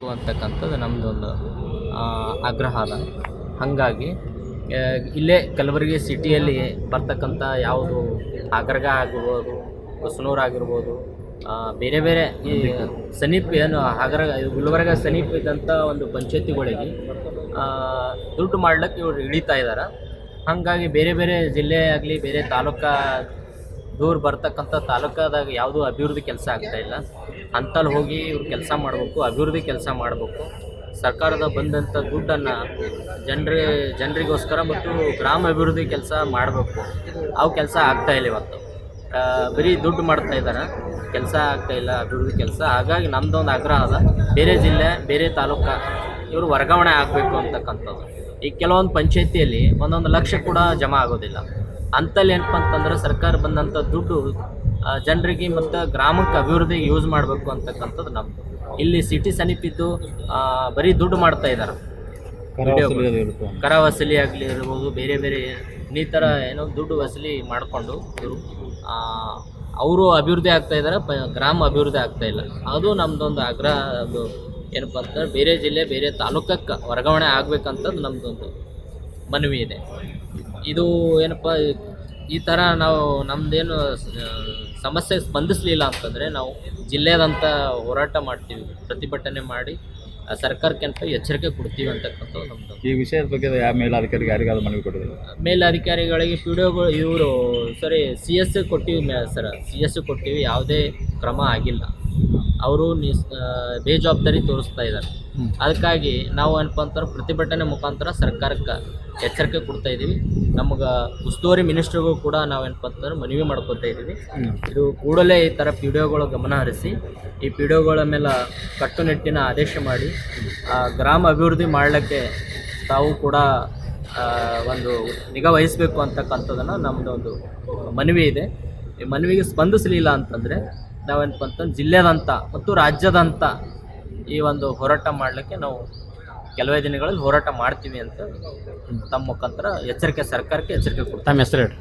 ಅಂತಕ್ಕಂಥದ್ದು ನಮ್ಮದೊಂದು ಆಗ್ರಹ ಅದ ಹಾಗಾಗಿ ಇಲ್ಲೇ ಕಲಬುರಗಿ ಸಿಟಿಯಲ್ಲಿ ಬರ್ತಕ್ಕಂಥ ಯಾವುದು ಆಗ್ರಗ ಆಗಿರ್ಬೋದು, ಹೊಸನೂರು ಆಗಿರ್ಬೋದು ಬೇರೆ ಬೇರೆ ಈ ಸಮೀಪ ಏನು ಆಗ್ರಗ ಗುಲ್ಬರ್ಗ ಸಮೀಪ ಇದ್ದಂಥ ಒಂದು ಪಂಚಾಯತಿಗಳಿಗೆ ದುಡ್ಡು ಮಾಡ್ಲಿಕ್ಕೆ ಇವರು ಇಳಿತಾ ಇದ್ದಾರೆ ಹಾಗಾಗಿ ಬೇರೆ ಬೇರೆ ಜಿಲ್ಲೆ ಆಗಲಿ, ಬೇರೆ ತಾಲೂಕಾ ದೂರ ಬರ್ತಕ್ಕಂಥ ತಾಲೂಕಾದಾಗ ಯಾವುದೂ ಅಭಿವೃದ್ಧಿ ಕೆಲಸ ಆಗ್ತಾ ಇಲ್ಲ. ಅಂತಲ್ಲಿ ಹೋಗಿ ಇವ್ರು ಕೆಲಸ ಮಾಡಬೇಕು, ಅಭಿವೃದ್ಧಿ ಕೆಲಸ ಮಾಡಬೇಕು. ಸರ್ಕಾರದ ಬಂದಂಥ ದುಡ್ಡನ್ನು ಜನರ, ಜನರಿಗೋಸ್ಕರ ಮತ್ತು ಗ್ರಾಮ ಅಭಿವೃದ್ಧಿ ಕೆಲಸ ಮಾಡಬೇಕು. ಅವು ಕೆಲಸ ಆಗ್ತಾ ಇಲ್ಲ ಇವತ್ತು. ಬರೀ ದುಡ್ಡು ಮಾಡ್ತಾ ಇದ್ದಾರೆ ಕೆಲಸ ಆಗ್ತಾ ಇಲ್ಲ, ಅಭಿವೃದ್ಧಿ ಕೆಲಸ. ಹಾಗಾಗಿ ನಮ್ಮದೊಂದು ಆಗ್ರಹ ಅದ. ಬೇರೆ ಜಿಲ್ಲೆ, ಬೇರೆ ತಾಲೂಕು, ಇವರು ವರ್ಗಾವಣೆ ಆಗಬೇಕು ಅಂತಕ್ಕಂಥದ್ದು. ಈಗ ಕೆಲವೊಂದು ಪಂಚಾಯತಿಯಲ್ಲಿ ಒಂದೊಂದು ಲಕ್ಷ ಕೂಡ ಜಮಾ ಆಗೋದಿಲ್ಲ. ಅಂತಲ್ಲಿ ಏನಪ್ಪ ಅಂತಂದ್ರೆ ಸರ್ಕಾರ ಬಂದಂಥ ದುಡ್ಡು ಜನರಿಗೆ ಮತ್ತು ಗ್ರಾಮಕ್ಕೆ ಅಭಿವೃದ್ಧಿಗೆ ಯೂಸ್ ಮಾಡಬೇಕು ಅಂತಕ್ಕಂಥದ್ದು ನಮ್ಮದು ಇಲ್ಲಿ ಸಿಟಿ ಸಮೀಪಿದ್ದು ಬರೀ ದುಡ್ಡು ಮಾಡ್ತಾ ಇದ್ದಾರೆ ಕರ ವಸೂಲಿ ಆಗಲಿ ಇರ್ಬೋದು ಬೇರೆ ಬೇರೆ ಇನ್ನಿತರ ಏನೋ ದುಡ್ಡು ವಸೂಲಿ ಮಾಡಿಕೊಂಡು ಇವರು. ಅವರು ಅಭಿವೃದ್ಧಿ ಆಗ್ತಾ ಇದ್ದಾರೆ ಪ ಗ್ರಾಮ ಅಭಿವೃದ್ಧಿ ಆಗ್ತಾ ಇಲ್ಲ. ಅದು ನಮ್ಮದೊಂದು ಆಗ್ರಹ ಅದು ಏನಪ್ಪ ಅಂತಂದ್ರೆ ಬೇರೆ ಜಿಲ್ಲೆ ಬೇರೆ ತಾಲೂಕಕ್ಕೆ ವರ್ಗಾವಣೆ ಆಗಬೇಕಂತದ್ದು ನಮ್ಮದೊಂದು ಮನವಿ ಇದೆ. ಇದು ಏನಪ್ಪ ಈ ಥರ ನಾವು ನಮ್ಮದೇನು ಸಮಸ್ಯೆ ಸ್ಪಂದಿಸಲಿಲ್ಲ ಅಂತಂದರೆ ನಾವು ಜಿಲ್ಲೆಯಾದಂಥ ಹೋರಾಟ ಮಾಡ್ತೀವಿ ಪ್ರತಿಭಟನೆ ಮಾಡಿ. ಆ ಸರ್ಕಾರಕ್ಕೆ ಎಚ್ಚರಿಕೆ ಕೊಡ್ತೀವಿ ಅಂತಕ್ಕಂಥದ್ದು ನಮ್ಮದು ಈ ವಿಷಯದ ಬಗ್ಗೆ ಯಾವ ಮೇಲಾಧಿಕಾರಿಗೆ ಯಾರಿಗಾದ್ರು ಮನವಿ ಕೊಟ್ಟಿದ್ರು? ಮೇಲಾಧಿಕಾರಿಗಳಿಗೆ ಪಿ ಡಿ ಒಗಳು ಇವರು ಸರಿ ಸಿ ಎಸ್ ಕೊಟ್ಟಿವಿ ಮೇ ಸರ್ ಸಿ ಎಸ್ ಕೊಟ್ಟಿವಿ ಯಾವುದೇ ಕ್ರಮ ಆಗಿಲ್ಲ. ಅವರು ನಿಸ್ ಬೇಜವಾಬ್ದಾರಿ ತೋರಿಸ್ತಾ ಇದ್ದಾರೆ ಅದಕ್ಕಾಗಿ ನಾವು ಏನಪ್ಪ ಅಂತಾರೆ ಪ್ರತಿಭಟನೆ ಮುಖಾಂತರ ಸರ್ಕಾರಕ್ಕೆ ಎಚ್ಚರಿಕೆ ಕೊಡ್ತಾ ಇದ್ದೀವಿ. ನಮಗೆ ಉಸ್ತುವಾರಿ ಮಿನಿಸ್ಟ್ರಿಗೂ ಕೂಡ ನಾವು ಏನಪ್ಪ ಅಂತಂದ್ರೆ ಮನವಿ ಮಾಡ್ಕೊತಾ ಇದ್ದೀವಿ. ಇದು ಕೂಡಲೇ ಈ ಥರ ಪಿ ಡಿ ಒಗಳು ಗಮನ ಹರಿಸಿ ಈ ಪಿ ಡಿ ಒಗಳ ಮೇಲೆ ಕಟ್ಟುನಿಟ್ಟಿನ ಆದೇಶ ಮಾಡಿ ಗ್ರಾಮ ಅಭಿವೃದ್ಧಿ ಮಾಡಲಿಕ್ಕೆ ತಾವು ಕೂಡ ಒಂದು ನಿಗಾ ವಹಿಸಬೇಕು ಅಂತಕ್ಕಂಥದ್ದನ್ನು ನಮ್ಮದು ಒಂದು ಮನವಿ ಇದೆ. ಈ ಮನವಿಗೆ ಸ್ಪಂದಿಸಲಿಲ್ಲ ಅಂತಂದರೆ ನಾವೇನಪ್ಪ ಅಂತಂದು ಜಿಲ್ಲೆದಂತ ಮತ್ತು ರಾಜ್ಯದಂತ ಈ ಒಂದು ಹೋರಾಟ ಮಾಡಲಿಕ್ಕೆ ನಾವು ಕೆಲವೇ ದಿನಗಳಲ್ಲಿ ಹೋರಾಟ ಮಾಡ್ತೀವಿ ಅಂತ ತಮ್ಮ ಮುಖಾಂತರ ಎಚ್ಚರಿಕೆ ಸರ್ಕಾರಕ್ಕೆ ಎಚ್ಚರಿಕೆ ಕೊಡ್ತೀವಿ. ತಮ್ಮ ಹೆಸರು ಹೇಳ್ರಿ.